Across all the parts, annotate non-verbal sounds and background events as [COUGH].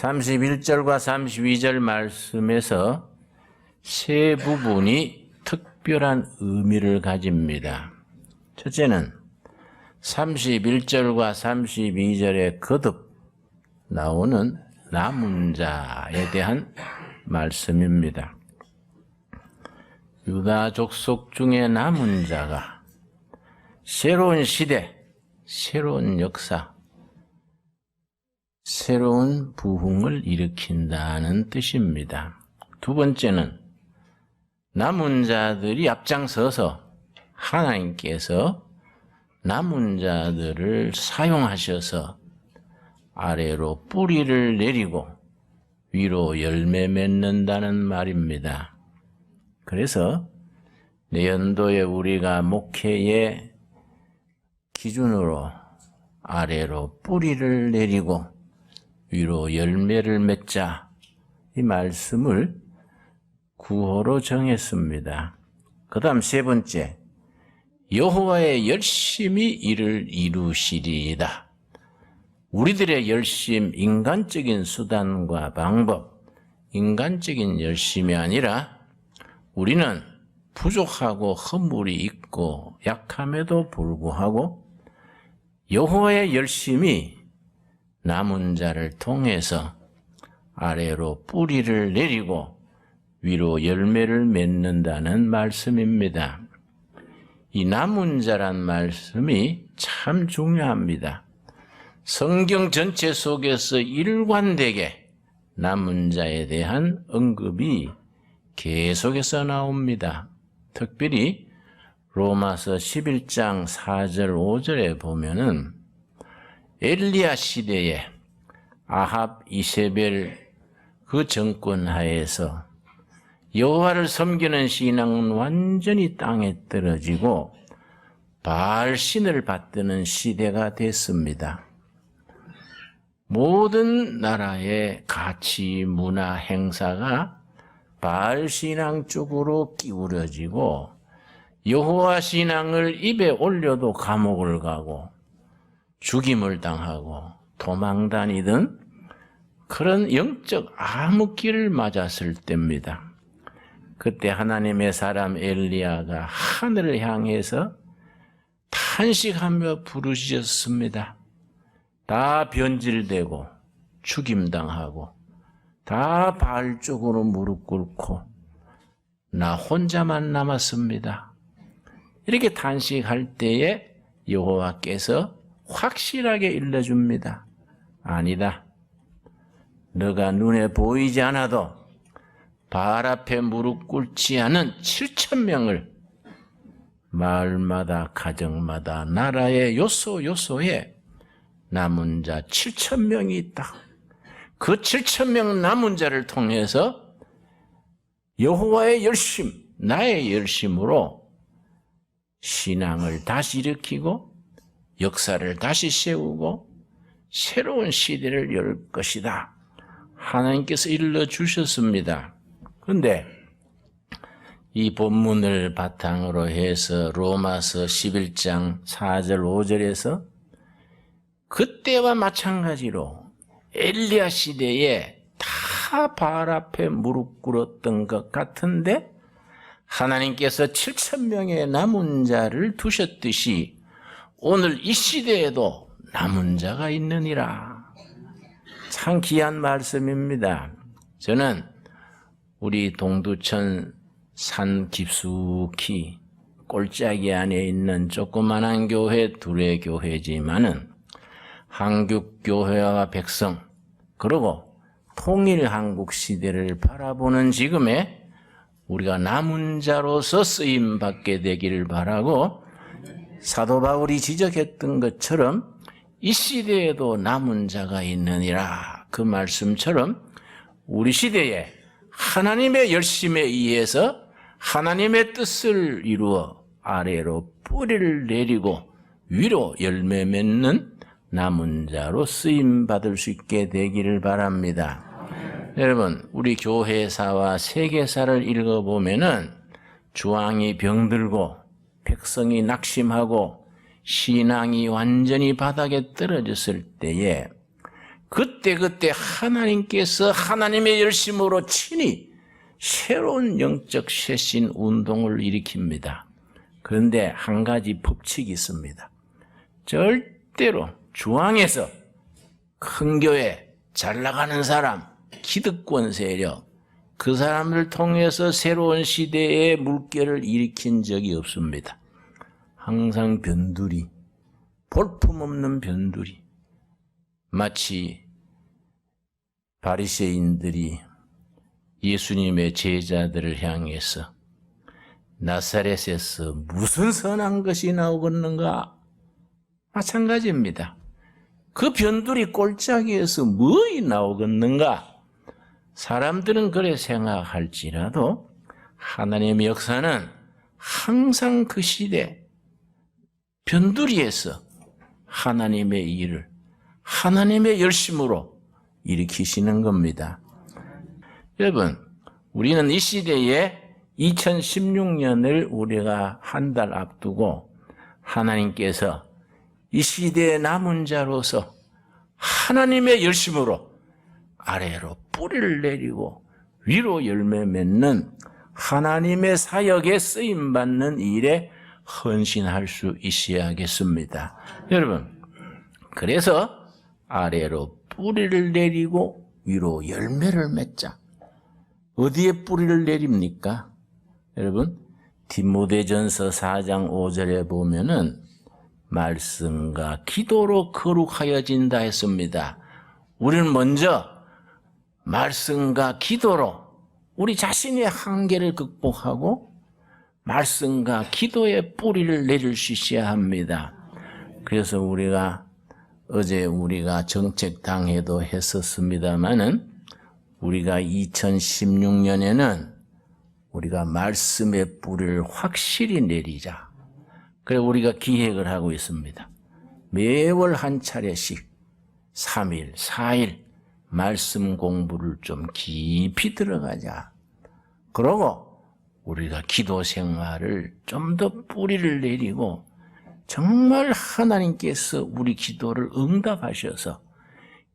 31절과 32절 말씀에서 세 부분이 특별한 의미를 가집니다. 첫째는 31절과 32절에 거듭 나오는 남은 자에 대한 말씀입니다. 유다 족속 중에 남은 자가 새로운 시대, 새로운 역사, 새로운 부흥을 일으킨다는 뜻입니다. 두 번째는 남은 자들이 앞장서서 하나님께서 남은 자들을 사용하셔서 아래로 뿌리를 내리고 위로 열매 맺는다는 말입니다. 그래서 내연도에 우리가 목회의 기준으로 아래로 뿌리를 내리고 위로 열매를 맺자 이 말씀을 구호로 정했습니다. 그 다음 세 번째 여호와의 열심히 이를 이루시리이다. 우리들의 열심, 인간적인 수단과 방법, 인간적인 열심이 아니라 우리는 부족하고 허물이 있고 약함에도 불구하고 여호와의 열심이 남은 자를 통해서 아래로 뿌리를 내리고 위로 열매를 맺는다는 말씀입니다. 이 남은 자란 말씀이 참 중요합니다. 성경 전체 속에서 일관되게 남은 자에 대한 언급이 계속해서 나옵니다. 특별히 로마서 11장 4절 5절에 보면은 엘리야 시대에 아합 이세벨 그 정권 하에서 여호와를 섬기는 신앙은 완전히 땅에 떨어지고 바알 신을 받드는 시대가 됐습니다. 모든 나라의 가치, 문화, 행사가 바알 신앙 쪽으로 기울어지고 여호와 신앙을 입에 올려도 감옥을 가고 죽임을 당하고 도망 다니던 그런 영적 암흑기를 맞았을 때입니다. 그때 하나님의 사람 엘리야가 하늘을 향해서 탄식하며 부르짖었습니다. 다 변질되고 죽임당하고 다 바알 쪽으로 무릎 꿇고 나 혼자만 남았습니다. 이렇게 탄식할 때에 여호와께서 확실하게 일러줍니다. 아니다. 너가 눈에 보이지 않아도 발 앞에 무릎 꿇지 않은 7천 명을 마을마다 가정마다 나라의 요소 요소에 남은 자 7천 명이 있다. 그 7천 명 남은 자를 통해서 여호와의 열심, 나의 열심으로 신앙을 다시 일으키고 역사를 다시 세우고 새로운 시대를 열 것이다. 하나님께서 일러 주셨습니다. 그런데 이 본문을 바탕으로 해서 로마서 11장 4절 5절에서 그때와 마찬가지로 엘리야 시대에 다 발 앞에 무릎 꿇었던 것 같은데 하나님께서 7천 명의 남은 자를 두셨듯이 오늘 이 시대에도 남은 자가 있느니라. 참 귀한 말씀입니다. 저는 우리 동두천 산 깊숙이 꼴짜기 안에 있는 조그만한 교회 둘의 교회지만은 한국교회와 백성 그리고 통일 한국 시대를 바라보는 지금에 우리가 남은 자로서 쓰임 받게 되기를 바라고 사도 바울이 지적했던 것처럼 이 시대에도 남은 자가 있느니라 그 말씀처럼 우리 시대에 하나님의 열심에 의해서 하나님의 뜻을 이루어 아래로 뿌리를 내리고 위로 열매 맺는 남은 자로 쓰임 받을 수 있게 되기를 바랍니다. 여러분, 우리 교회사와 세계사를 읽어보면은 주왕이 병들고 백성이 낙심하고 신앙이 완전히 바닥에 떨어졌을 때에 그때 그때 하나님께서 하나님의 열심으로 친히 새로운 영적 쇄신 운동을 일으킵니다. 그런데 한 가지 법칙이 있습니다. 절대로 중앙에서 큰 교회, 잘 나가는 사람, 기득권 세력, 그 사람을 통해서 새로운 시대의 물결을 일으킨 적이 없습니다. 항상 변두리, 볼품없는 변두리, 마치 바리새인들이 예수님의 제자들을 향해서 나사렛에서 무슨 선한 것이 나오겠는가? 마찬가지입니다. 그 변두리 꼴짝이에서 뭐이 나오겠는가? 사람들은 그래 생각할지라도 하나님의 역사는 항상 그 시대 변두리에서 하나님의 일을 하나님의 열심으로 일으키시는 겁니다. 여러분, 우리는 이 시대에 2016년을 우리가 한 달 앞두고 하나님께서 이 시대의 남은 자로서 하나님의 열심으로 아래로 뿌리를 내리고 위로 열매 맺는 하나님의 사역에 쓰임 받는 일에 헌신할 수 있어야겠습니다. 여러분, 그래서 아래로 뿌리를 내리고 위로 열매를 맺자. 어디에 뿌리를 내립니까? 여러분, 디모데전서 4장 5절에 보면은 말씀과 기도로 거룩하여진다 했습니다. 우리는 먼저 말씀과 기도로 우리 자신의 한계를 극복하고 말씀과 기도의 뿌리를 내릴 수 있어야 합니다. 그래서 우리가 어제 우리가 정책당회도 했었습니다마는 우리가 2016년에는 우리가 말씀의 뿌리를 확실히 내리자. 그래 우리가 기획을 하고 있습니다. 매월 한 차례씩 3일, 4일 말씀 공부를 좀 깊이 들어가자. 그러고 우리가 기도 생활을 좀 더 뿌리를 내리고 정말 하나님께서 우리 기도를 응답하셔서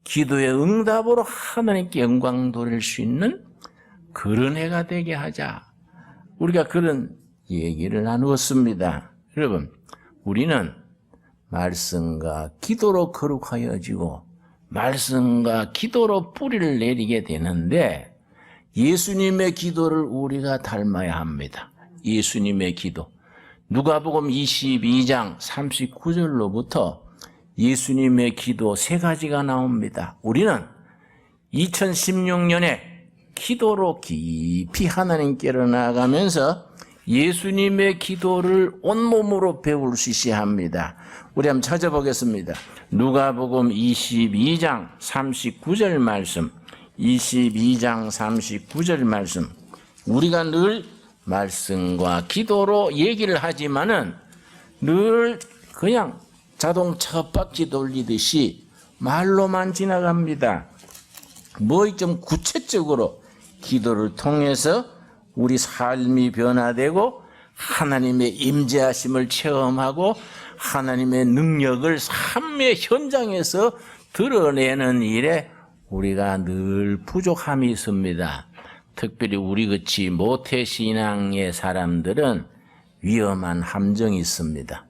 기도의 응답으로 하나님께 영광 돌릴 수 있는 그런 해가 되게 하자. 우리가 그런 얘기를 나누었습니다. 여러분, 우리는 말씀과 기도로 거룩하여지고 말씀과 기도로 뿌리를 내리게 되는데 예수님의 기도를 우리가 닮아야 합니다. 예수님의 기도. 누가복음 22장 39절로부터 예수님의 기도 세 가지가 나옵니다. 우리는 2016년에 기도로 깊이 하나님께로 나아가면서 예수님의 기도를 온몸으로 배울 수 있어야 합니다. 우리 한번 찾아보겠습니다. 누가복음 22장 39절 말씀. 22장 39절 말씀. 우리가 늘 말씀과 기도로 얘기를 하지만은 늘 그냥 자동차 바퀴 돌리듯이 말로만 지나갑니다. 뭐 좀 구체적으로 기도를 통해서 우리 삶이 변화되고 하나님의 임재하심을 체험하고 하나님의 능력을 삶의 현장에서 드러내는 일에 우리가 늘 부족함이 있습니다. 특별히 우리 같이 모태신앙의 사람들은 위험한 함정이 있습니다.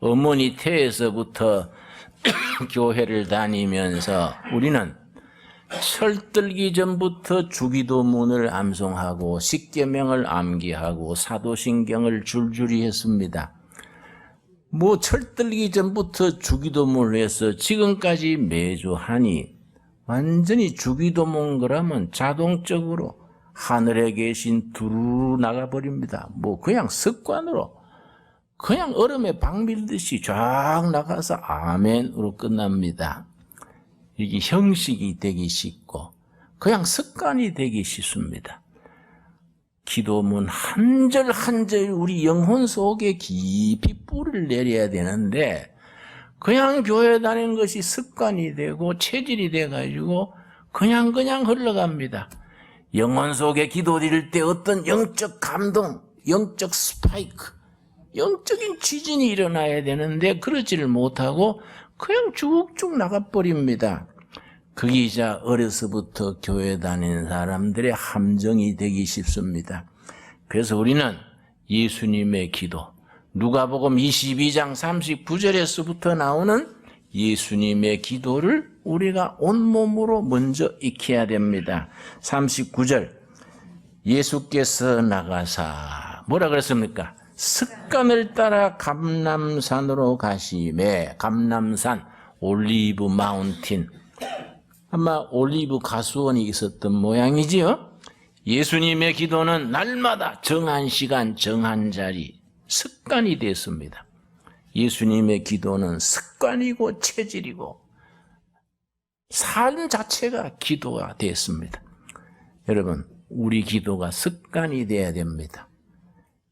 어머니 태에서부터 [COUGHS] 교회를 다니면서 우리는 철들기 전부터 주기도문을 암송하고 십계명을 암기하고 사도신경을 줄줄이 했습니다. 뭐 철들기 전부터 주기도문을 해서 지금까지 매주 하니 완전히 주기도문 거라면 자동적으로 하늘에 계신 두루 나가버립니다. 뭐 그냥 습관으로 그냥 얼음에 방 밀듯이 쫙 나가서 아멘으로 끝납니다. 이게 형식이 되기 쉽고 그냥 습관이 되기 쉽습니다. 기도문 한 절 한 절 우리 영혼 속에 깊이 뿌리를 내려야 되는데 그냥 교회 다니는 것이 습관이 되고 체질이 돼가지고 그냥 그냥 흘러갑니다. 영혼 속에 기도 드릴 때 어떤 영적 감동, 영적 스파이크, 영적인 지진이 일어나야 되는데 그러지를 못하고 그냥 쭉쭉 나가버립니다. 그게 이제 어려서부터 교회 다니는 사람들의 함정이 되기 쉽습니다. 그래서 우리는 예수님의 기도, 누가복음 22장 39절에서부터 나오는 예수님의 기도를 우리가 온몸으로 먼저 익혀야 됩니다. 39절 예수께서 나가사 뭐라 그랬습니까? 습관을 따라 감남산으로 가심에 감남산 올리브 마운틴 아마 올리브 가수원이 있었던 모양이지요. 예수님의 기도는 날마다 정한 시간, 정한 자리, 습관이 됐습니다. 예수님의 기도는 습관이고 체질이고 삶 자체가 기도가 됐습니다. 여러분, 우리 기도가 습관이 돼야 됩니다.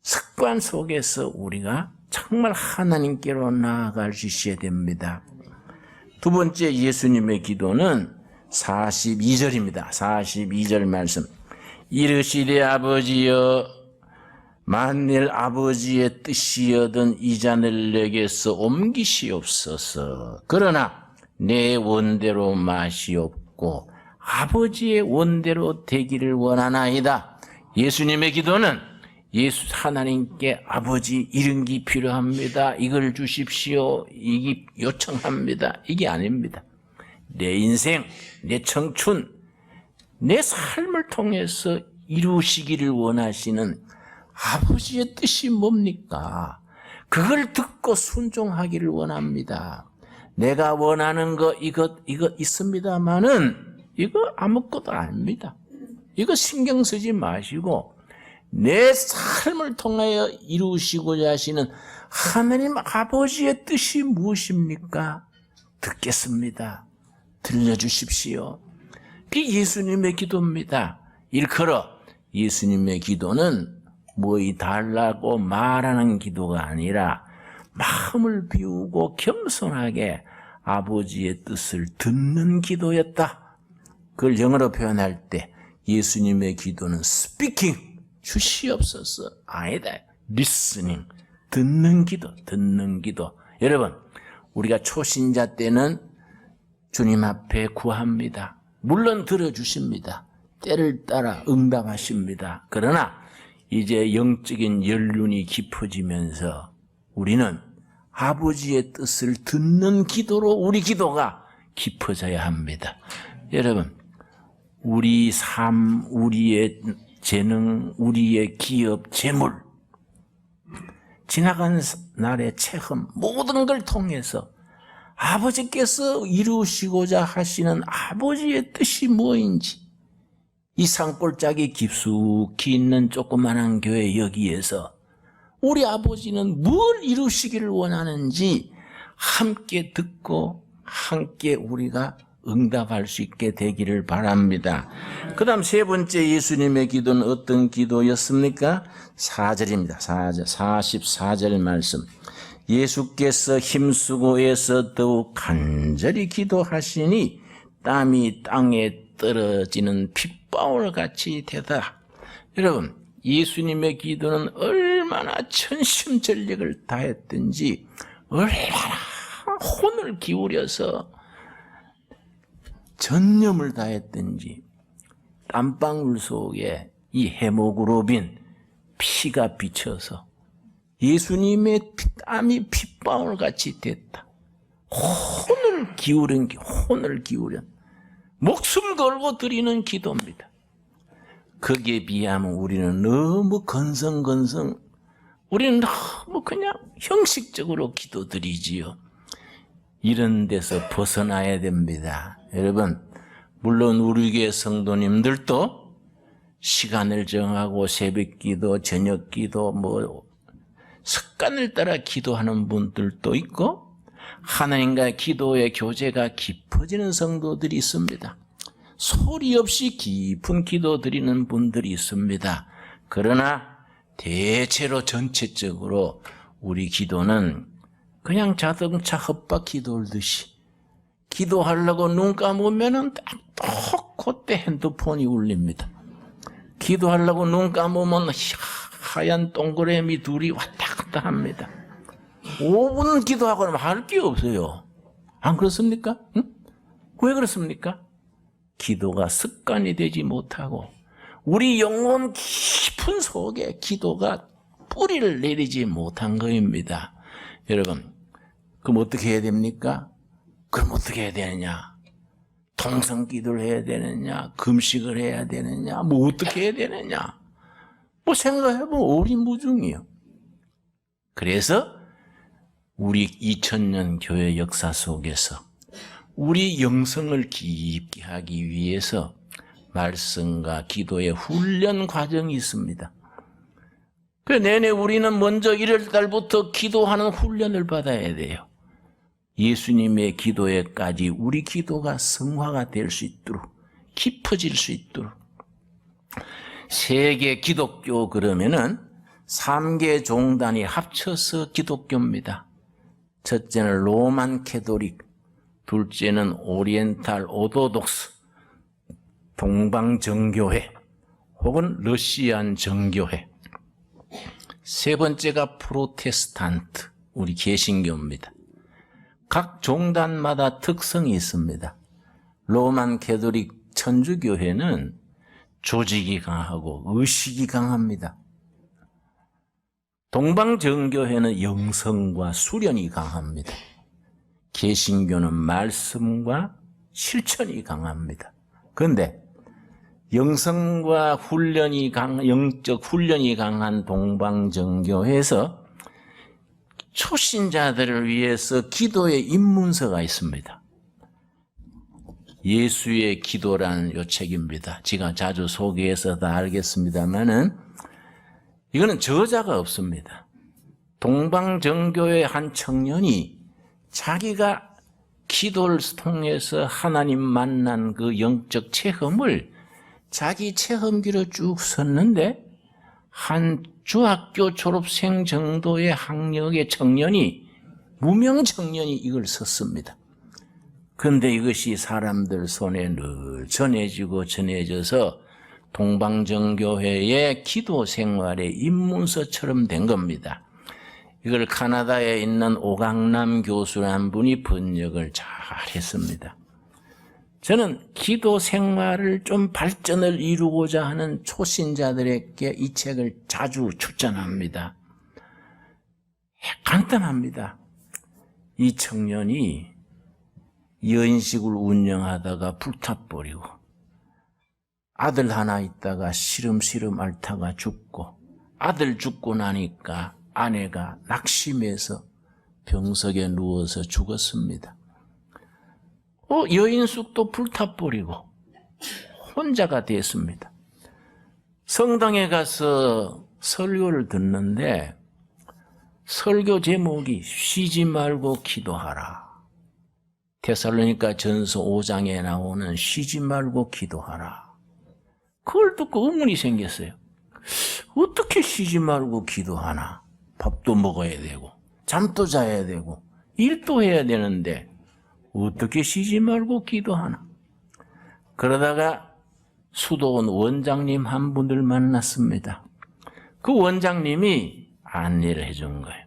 습관 속에서 우리가 정말 하나님께로 나아갈 수 있어야 됩니다. 두 번째 예수님의 기도는 42절입니다. 42절 말씀. 이르시되 아버지여 만일 아버지의 뜻이여든 이 잔을 내게서 옮기시옵소서. 그러나 내 원대로 마시옵고 아버지의 원대로 되기를 원하나이다. 예수님의 기도는 예수 하나님께 아버지 게 필요합니다. 이걸 주십시오. 이게 요청합니다. 이게 아닙니다. 내 인생, 내 청춘, 내 삶을 통해서 이루시기를 원하시는 아버지의 뜻이 뭡니까? 그걸 듣고 순종하기를 원합니다. 내가 원하는 거 이것 이것 있습니다만은 이거 아무것도 아닙니다. 이거 신경 쓰지 마시고 내 삶을 통하여 이루시고자 하시는 하나님 아버지의 뜻이 무엇입니까? 듣겠습니다. 들려주십시오. 그 예수님의 기도입니다. 일컬어 예수님의 기도는 뭐이 달라고 말하는 기도가 아니라 마음을 비우고 겸손하게 아버지의 뜻을 듣는 기도였다. 그걸 영어로 표현할 때 예수님의 기도는 스피킹 주시옵소서 아니다. 리스닝 듣는 기도 듣는 기도 여러분 우리가 초신자 때는 주님 앞에 구합니다. 물론 들어주십니다. 때를 따라 응답하십니다. 그러나 이제 영적인 연륜이 깊어지면서 우리는 아버지의 뜻을 듣는 기도로 우리 기도가 깊어져야 합니다. 여러분, 우리 삶, 우리의 재능, 우리의 기업, 재물, 지나간 날의 체험, 모든 걸 통해서 아버지께서 이루시고자 하시는 아버지의 뜻이 무엇인지, 이 산골짜기 깊숙이 있는 조그만한 교회 여기에서 우리 아버지는 뭘 이루시기를 원하는지 함께 듣고 함께 우리가 응답할 수 있게 되기를 바랍니다. 그 다음 세 번째 예수님의 기도는 어떤 기도였습니까? 4절입니다. 4절, 44절 말씀. 예수께서 힘쓰고 애써 더욱 간절히 기도하시니 땀이 땅에 떨어지는 핏방울 같이 되다. 여러분, 예수님의 기도는 얼마나 천심전력을 다했든지 얼마나 혼을 기울여서 전념을 다했든지 땀방울 속에 이 헤모그로빈 피가 비쳐서 예수님의 땀이 핏방울 같이 됐다. 혼을 기울인 혼을 기울여 목숨 걸고 드리는 기도입니다. 거기에 비하면 우리는 너무 건성건성, 우리는 너무 그냥 형식적으로 기도드리지요. 이런 데서 벗어나야 됩니다. 여러분, 물론 우리 교회 성도님들도 시간을 정하고 새벽 기도, 저녁 기도, 뭐, 습관을 따라 기도하는 분들도 있고, 하나님과 기도의 교제가 깊어지는 성도들이 있습니다. 소리 없이 깊은 기도 드리는 분들이 있습니다. 그러나 대체로 전체적으로 우리 기도는 그냥 자동차 헛바퀴 돌듯이 기도하려고 눈 감으면은 딱 그때 핸드폰이 울립니다. 기도하려고 눈 감으면 하얀 동그라미 둘이 왔다 갔다 합니다. 5분 기도하고 나면 할게 없어요. 안 그렇습니까? 응? 왜 그렇습니까? 기도가 습관이 되지 못하고 우리 영혼 깊은 속에 기도가 뿌리를 내리지 못한 거입니다. 여러분, 그럼 어떻게 해야 됩니까? 그럼 어떻게 해야 되느냐? 통성 기도를 해야 되느냐? 금식을 해야 되느냐? 뭐 어떻게 해야 되느냐? 뭐 생각해보면 오리무중이요. 그래서 우리 2000년 교회 역사 속에서 우리 영성을 깊게 하기 위해서 말씀과 기도의 훈련 과정이 있습니다. 그 내내 우리는 먼저 1월 달부터 기도하는 훈련을 받아야 돼요. 예수님의 기도에까지 우리 기도가 성화가 될 수 있도록 깊어질 수 있도록 세계 기독교 그러면은 3개 종단이 합쳐서 기독교입니다. 첫째는 로만 캐도릭, 둘째는 오리엔탈 오도독스, 동방 정교회 혹은 러시안 정교회. 세 번째가 프로테스탄트, 우리 개신교입니다. 각 종단마다 특성이 있습니다. 로만 캐도릭 천주교회는 조직이 강하고 의식이 강합니다. 동방정교회는 영성과 수련이 강합니다. 개신교는 말씀과 실천이 강합니다. 그런데 영성과 훈련이 강, 영적 훈련이 강한 동방정교회에서 초신자들을 위해서 기도의 입문서가 있습니다. 예수의 기도라는 요 책입니다. 제가 자주 소개해서 다 알겠습니다만은 이거는 저자가 없습니다. 동방정교의 한 청년이 자기가 기도를 통해서 하나님 만난 그 영적 체험을 자기 체험기로 쭉 썼는데 한 중학교 졸업생 정도의 학력의 청년이 무명 청년이 이걸 썼습니다. 그런데 이것이 사람들 손에 늘 전해지고 전해져서 동방정교회의 기도 생활의 입문서처럼 된 겁니다. 이걸 카나다에 있는 오강남 교수라는 분이 번역을 잘 했습니다. 저는 기도 생활을 좀 발전을 이루고자 하는 초신자들에게 이 책을 자주 추천합니다. 간단합니다. 이 청년이 여인식을 운영하다가 불타버리고 아들 하나 있다가 시름시름 앓다가 죽고 아들 죽고 나니까 아내가 낙심해서 병석에 누워서 죽었습니다. 어, 여인숙도 불타버리고 혼자가 됐습니다. 성당에 가서 설교를 듣는데 설교 제목이 쉬지 말고 기도하라. 테살로니가 전서 5장에 나오는 쉬지 말고 기도하라. 그걸 듣고 의문이 생겼어요. 어떻게 쉬지 말고 기도하나? 밥도 먹어야 되고, 잠도 자야 되고, 일도 해야 되는데, 어떻게 쉬지 말고 기도하나? 그러다가 수도원 원장님 한 분을 만났습니다. 그 원장님이 안내를 해준 거예요.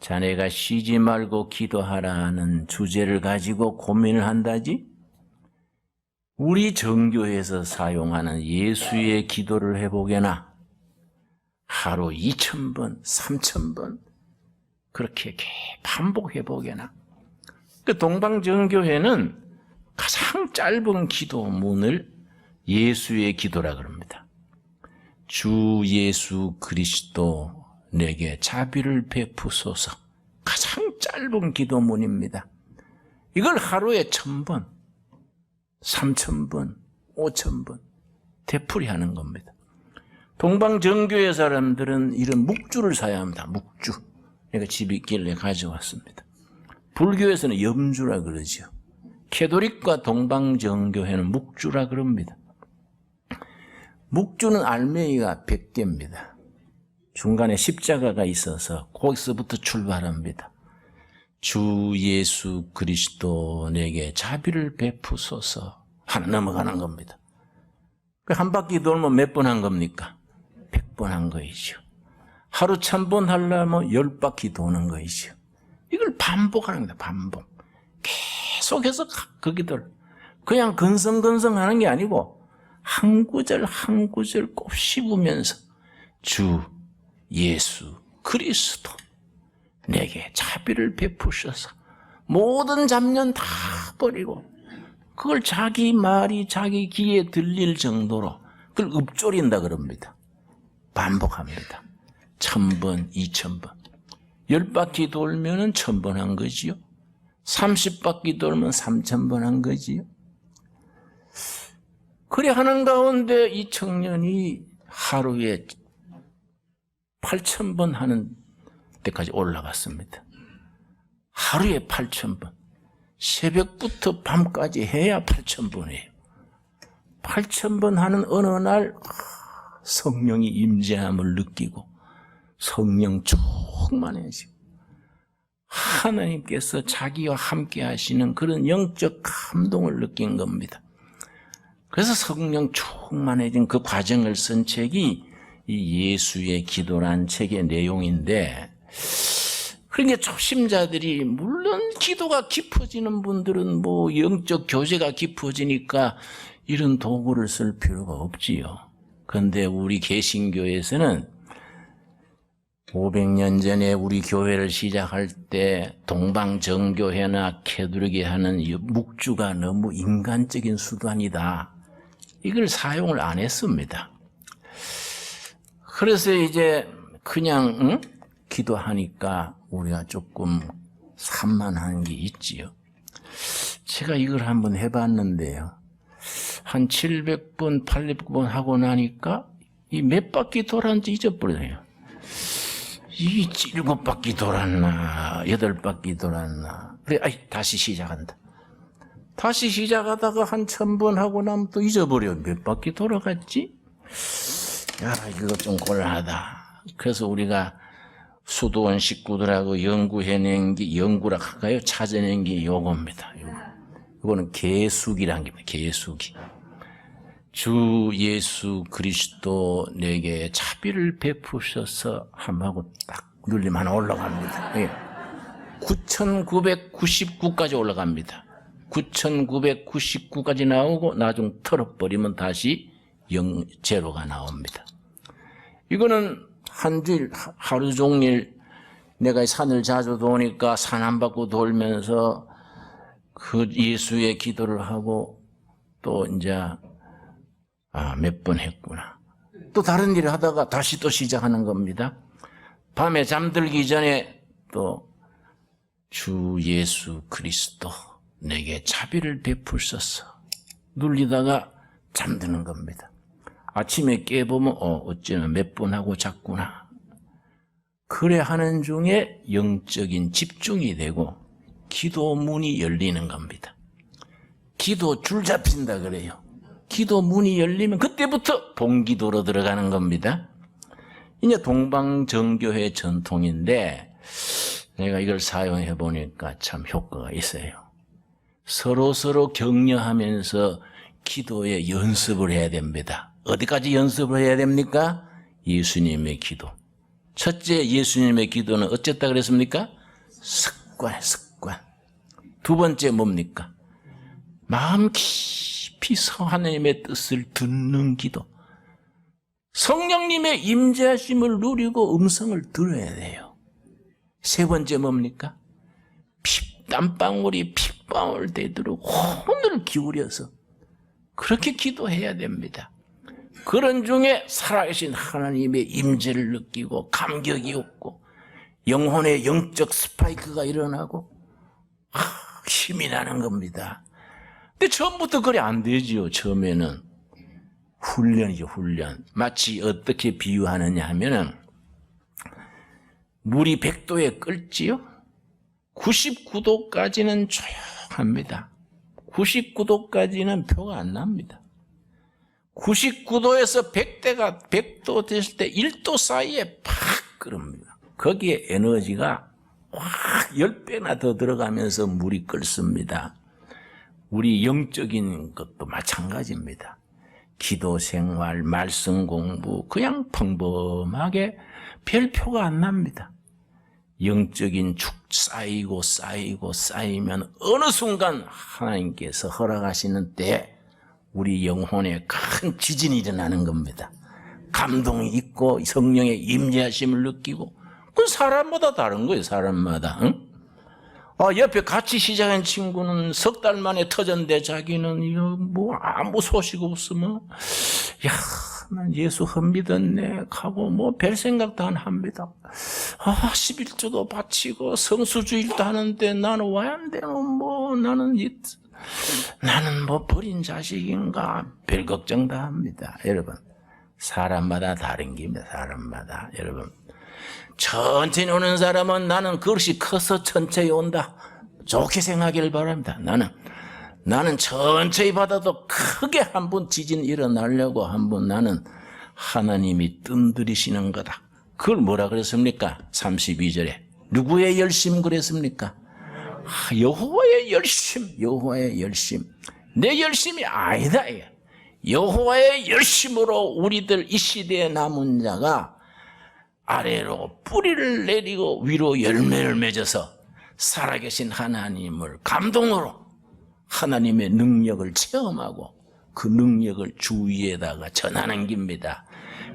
자네가 쉬지 말고 기도하라는 주제를 가지고 고민을 한다지? 우리 정교에서 사용하는 예수의 기도를 해보게나 하루 2천번, 3천번 그렇게 반복해보게나 그 동방정교회는 가장 짧은 기도문을 예수의 기도라 그럽니다. 주 예수 그리스도 내게 자비를 베푸소서. 가장 짧은 기도문입니다. 이걸 하루에 천 번, 삼천 번, 오천 번 되풀이 하는 겁니다. 동방정교회 사람들은 이런 묵주를 사야 합니다. 묵주. 내가 집에 있길래 가져왔습니다. 불교에서는 염주라 그러죠. 캐도릭과 동방정교회는 묵주라 그럽니다. 묵주는 알맹이가 100개입니다. 중간에 십자가가 있어서 거기서부터 출발합니다. 주 예수 그리스도 내게 자비를 베푸소서 하나 넘어가는 겁니다. 그한 바퀴 돌면 몇 번 한 겁니까? 백번한 거이죠. 하루 천 번 하려면 열 바퀴 도는 거이죠. 이걸 반복하는 겁니다. 반복. 계속해서 그 기도를 그냥 건성건성 하는 게 아니고 한 구절 한 구절 꼭 씹으면서 주 예수 그리스도 내게 자비를 베푸셔서 모든 잡년 다 버리고 그걸 자기 말이 자기 귀에 들릴 정도로 그걸 읊조린다 그럽니다. 반복합니다. 천 번, 이천 번. 열 바퀴 돌면은 천번한 거지요. 삼십 바퀴 돌면 삼천 번한 거지요. 그래 하는 가운데 이 청년이 하루에 8천 번 하는 때까지 올라갔습니다. 하루에 8천 번. 새벽부터 밤까지 해야 8천 번이에요. 8천 번 하는 어느 날 아, 성령이 임재함을 느끼고 성령 충만해지고 하나님께서 자기와 함께 하시는 그런 영적 감동을 느낀 겁니다. 그래서 성령 충만해진 그 과정을 쓴 책이 이 예수의 기도란 책의 내용인데 그러니까 초심자들이 물론 기도가 깊어지는 분들은 뭐 영적 교제가 깊어지니까 이런 도구를 쓸 필요가 없지요. 그런데 우리 개신교에서는 500년 전에 우리 교회를 시작할 때 동방정교회나 캐두르게 하는 이 묵주가 너무 인간적인 수단이다. 이걸 사용을 안 했습니다. 그래서 이제 그냥 응? 기도하니까 우리가 조금 산만한 게 있지요. 제가 이걸 한번 해봤는데요. 한 700번, 800번 하고 나니까 이 몇 바퀴 돌았는지 잊어버려요. 이 일곱 바퀴 돌았나, 여덟 바퀴 돌았나. 그래, 아이, 다시 시작한다. 다시 시작하다가 한 천 번 하고 나면 또 잊어버려. 몇 바퀴 돌아갔지? 야, 이거 좀 곤란하다. 그래서 우리가 수도원 식구들하고 연구해낸 게, 연구라 할까요? 찾아낸 게 요겁니다. 요거. 이거는 개수기란 겁니다. 개수기. 주 예수 그리스도 내게 자비를 베푸셔서 함하고 딱 눌림 하나 올라갑니다. 예. 9,999까지 올라갑니다. 9,999까지 나오고 나중 털어버리면 다시 영, 제로가 나옵니다. 이거는 한 주일, 하- 하루 종일 내가 산을 자주 도니까 산한 바퀴 돌면서 그 예수의 기도를 하고 또 이제 아, 몇 번 했구나. 또 다른 일을 하다가 다시 또 시작하는 겁니다. 밤에 잠들기 전에 또 주 예수 그리스도 내게 자비를 베풀소서 눌리다가 잠드는 겁니다. 아침에 깨보면 어, 어쩌면 몇번 하고 잤구나. 그래 하는 중에 영적인 집중이 되고 기도 문이 열리는 겁니다. 기도 줄 잡힌다 그래요. 기도 문이 열리면 그때부터 본기도로 들어가는 겁니다. 이제 동방정교회 전통인데 내가 이걸 사용해 보니까 참 효과가 있어요. 서로 서로 격려하면서 기도에 연습을 해야 됩니다. 어디까지 연습을 해야 됩니까? 예수님의 기도. 첫째 예수님의 기도는 어쨌다 그랬습니까? 습관, 습관. 두 번째 뭡니까? 마음 깊이 서 하나님의 뜻을 듣는 기도. 성령님의 임재하심을 누리고 음성을 들어야 돼요. 세 번째 뭡니까? 피, 땀방울이 핏방울 되도록 혼을 기울여서 그렇게 기도해야 됩니다. 그런 중에 살아계신 하나님의 임재를 느끼고 감격이 없고 영혼의 영적 스파이크가 일어나고 아, 힘이 나는 겁니다. 근데 처음부터 그래 안 되지요. 처음에는 훈련이죠. 훈련. 마치 어떻게 비유하느냐 하면은 물이 100도에 끓지요. 99도까지는 조용합니다. 99도까지는 표가 안 납니다. 99도에서 100대가 100도 됐을 때 1도 사이에 팍 끓습니다. 거기에 에너지가 확 10배나 더 들어가면서 물이 끓습니다. 우리 영적인 것도 마찬가지입니다. 기도 생활, 말씀 공부, 그냥 평범하게 별표가 안 납니다. 영적인 축 쌓이고 쌓이고 쌓이면 어느 순간 하나님께서 허락하시는 때 우리 영혼에 큰 지진이 일어나는 겁니다. 감동이 있고 성령의 임재하심을 느끼고 그건 사람마다 다른 거예요. 사람마다. 응? 아, 옆에 같이 시작한 친구는 석 달 만에 터졌는데 자기는 이거 뭐 아무 소식 없으면 야, 난 예수 흠 믿었네 하고 뭐 별 생각도 안 합니다. 아, 11조도 바치고 성수주일도 하는데 나는 왜안 되는 뭐 나는 이 나는 뭐 버린 자식인가 별 걱정 다 합니다. 여러분 사람마다 다른 겁니다. 사람마다 여러분 천천히 오는 사람은 나는 그릇이 커서 천천히 온다. 좋게 생각하기를 바랍니다. 나는 나는 천천히 받아도 크게 한 번 지진 일어나려고 한 번 나는 하나님이 뜸들이시는 거다. 그걸 뭐라 그랬습니까? 32절에 누구의 열심 그랬습니까? 아, 여호와의 열심, 여호와의 열심. 내 열심이 아니다. 여호와의 열심으로 우리들 이 시대에 남은 자가 아래로 뿌리를 내리고 위로 열매를 맺어서 살아계신 하나님을 감동으로 하나님의 능력을 체험하고 그 능력을 주위에다가 전하는 겁니다.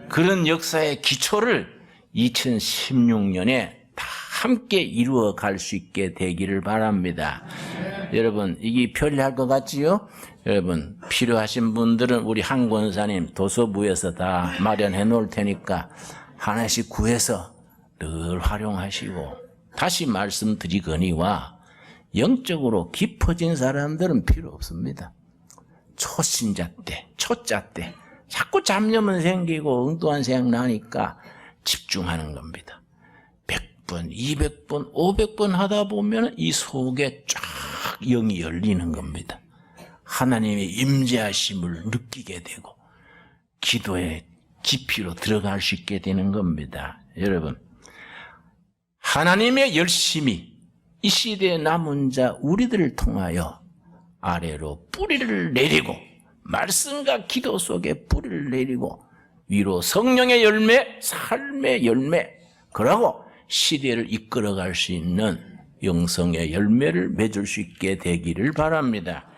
그런 역사의 기초를 2016년에 다 함께 이루어 갈 수 있게 되기를 바랍니다. 여러분, 이게 편리할 것 같지요? 여러분, 필요하신 분들은 우리 한 권사님 도서부에서 다 마련해 놓을 테니까 하나씩 구해서 늘 활용하시고 다시 말씀드리거니와 영적으로 깊어진 사람들은 필요 없습니다. 초신자 때, 초자 때 자꾸 잡념은 생기고 엉뚱한 생각 나니까 집중하는 겁니다. 100번, 200번, 500번 하다 보면 이 속에 쫙 영이 열리는 겁니다. 하나님의 임재하심을 느끼게 되고 기도의 깊이로 들어갈 수 있게 되는 겁니다. 여러분, 하나님의 열심이 이 시대에 남은 자 우리들을 통하여 아래로 뿌리를 내리고 말씀과 기도 속에 뿌리를 내리고 위로 성령의 열매, 삶의 열매, 그러고 시대를 이끌어갈 수 있는 영성의 열매를 맺을 수 있게 되기를 바랍니다.